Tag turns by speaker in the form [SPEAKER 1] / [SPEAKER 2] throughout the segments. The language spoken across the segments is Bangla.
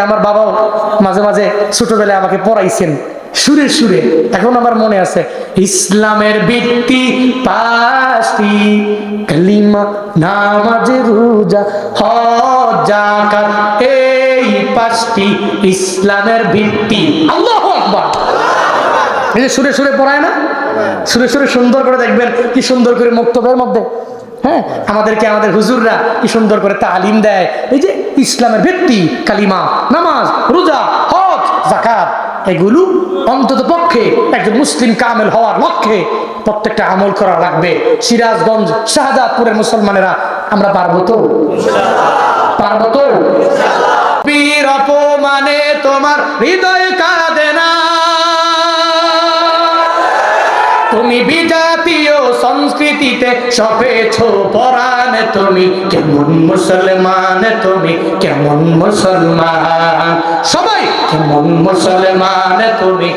[SPEAKER 1] আমার বাবাও মাঝে মাঝে ছোটবেলায় আমাকে পড়াইছেন। সুরে সুরে। এখন আমার মনে আছে, ইসলামের ভিত্তি পাঁচটি কালিমা, নামাজ, রোজা, হজ, যাকাত, এই পাঁচটি ইসলামের ভিত্তি। আল্লাহু আকবার। এই যে সুরে সুরে পড়ায় না? সুরে সুরে সুন্দর করে দেখবেন কি সুন্দর করে বক্তব্যের মধ্যে। হ্যাঁ আমাদেরকে আমাদের হুজুররা কি সুন্দর করে তালিম দেয়। এই যে ইসলামের ভিত্তি, কালিমা, নামাজ, রোজা, হজ জাকাত এগুলো অন্তত পক্ষে একজন মুসলিম কামেল হওয়ার লক্ষ্যে প্রত্যেকটা আমল করা লাগবে। সিরাজগঞ্জ শাহজাদপুরের মুসলমানেরা, আমরা পারব তো? পারব তো? বীর অপমানে তোমার হৃদয় তুমি বিজাতীয় সংস্কৃতিতে সপেছ পরাণ তুমি। কেমন মুসলমান তুমি, কেমন মুসলমান? সবাই, কেমন মুসলমান তুমি,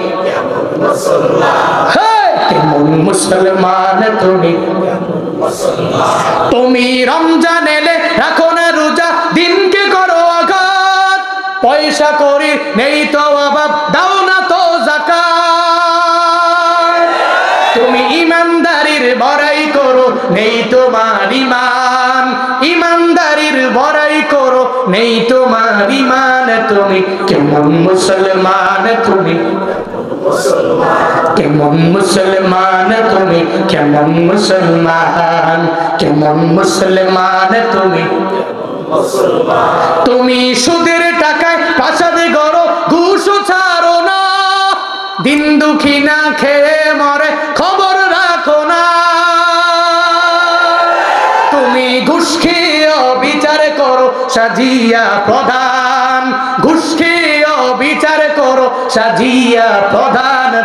[SPEAKER 1] কেমন মুসলমান? তুমি তুমি রমজান এলে রাখো না রোজা, দিনকে করো আঘাত। পয়সা করি, নেই তো অভাব, দাও ইমান, ইমানদারির বড়াই করো। নেই তোমার ইমান, তুমি কেমন মুসলমান, তুমি কেমন মুসলমান, তুমি কেমন মুসলমান কেমন মুসলমান, তুমি তুমি সুদের টাকায় প্রাসাদে গড়ো ঘুষও ছাড়ো না। দিন দুঃখী না খেয়ে সাজিয়া প্রধান। ঘুষ বিচার করো সাজিয়া প্রধান।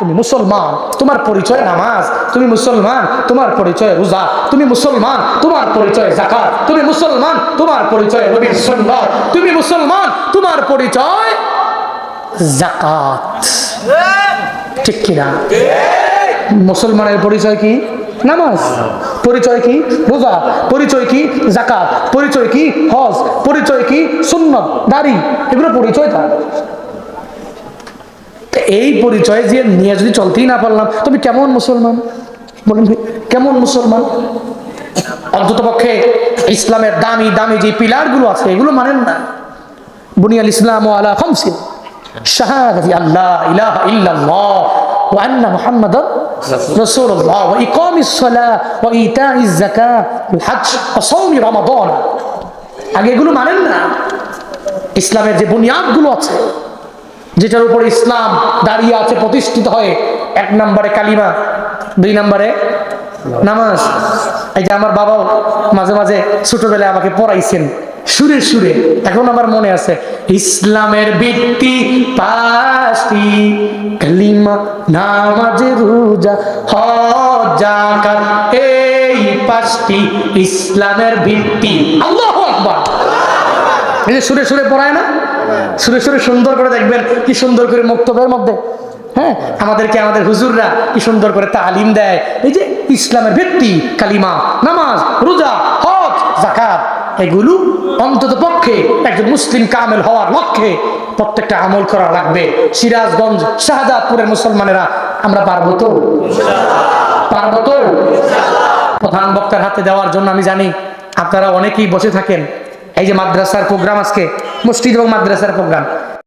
[SPEAKER 1] তুমি মুসলমান, তোমার পরিচয় নামাজ, তুমি মুসলমান, তোমার পরিচয় রোজা, তুমি মুসলমান, তোমার পরিচয় জাকাত তুমি মুসলমান, তোমার পরিচয় নবীর সুন্নাত, তুমি মুসলমান, তোমার পরিচয় জাকাত ঠিক কিনা? মুসলমানের পরিচয় কি? নামাজ। পরিচয় কি? রোজা। পরিচয় কি? জাকাত পরিচয় কি? হজ। পরিচয় কি? সুন্নত। দাড়ি। এগুলো পরিচয় তার। এই পরিচয় যে নিয়ে যদি চলতেই না পারলাম তুমি কেমন মুসলমান? বলুন কেমন মুসলমান? অন্তত পক্ষে ইসলামের দামি দামি যে পিলারগুলো আছে, এগুলো মানেন না। বুনিয়াল ইসলাম ও আলা খামসিন শাহাদাতি আল্লাহ ইলাহা ইল্লাল্লাহ ওয়া আন্না মুহাম্মাদান রাসূলুল্লাহ ওয়া ইকামিস সালাহ ওয়া ইতাইজ যাকাত ওয়াল হজ ওয়া সাওমি রমাদান। আগে এগুলো মানেন না। ইসলামের যে বুনিয়াদগুলো আছে যেটার উপর ইসলাম দাঁড়িয়ে আছে, প্রতিষ্ঠিত হয়ে। এক নম্বরে কালিমা, দুই নম্বরে নামাজ। এই যে আমার বাবাও মাঝে মাঝে ছোটবেলায় আমাকে পড়াইছেন, সুরে সুরে। এখন আমার মনে আছে, ইসলামের ভিত্তি পাঁচটি। কালিমা, নামাজ, রোজা, হজ এই পাঁচটি ইসলামের ভিত্তি। আল্লাহু আকবার। এই যে সুরে সুরে পড়ায় না? সুরে সুরে সুন্দর করে দেখবেন কি সুন্দর করে বক্তব্যের মধ্যে। হ্যাঁ? আমাদেরকে, আমাদের হুজুররা কি সুন্দর করে তালিম দেয়। এই যে ইসলামের ভিত্তি, কালিমা, নামাজ, রোজা, হজ জাকাত এগুলো অন্তত পক্ষে একজন মুসলিম কামেল হওয়ার লক্ষ্যে প্রত্যেকটা আমল করা লাগবে। সিরাজগঞ্জ শাহজাদপুরের মুসলমানেরা, আমরা পারব তো? পারব তো? প্রধান বক্তার হাতে দেওয়ার জন্য আমি জানি, আপনারা অনেকেই বসে থাকেন। এই যে মাদ্রাসার প্রোগ্রাম আজকে মসজিদ এবং মাদ্রাসার প্রোগ্রাম।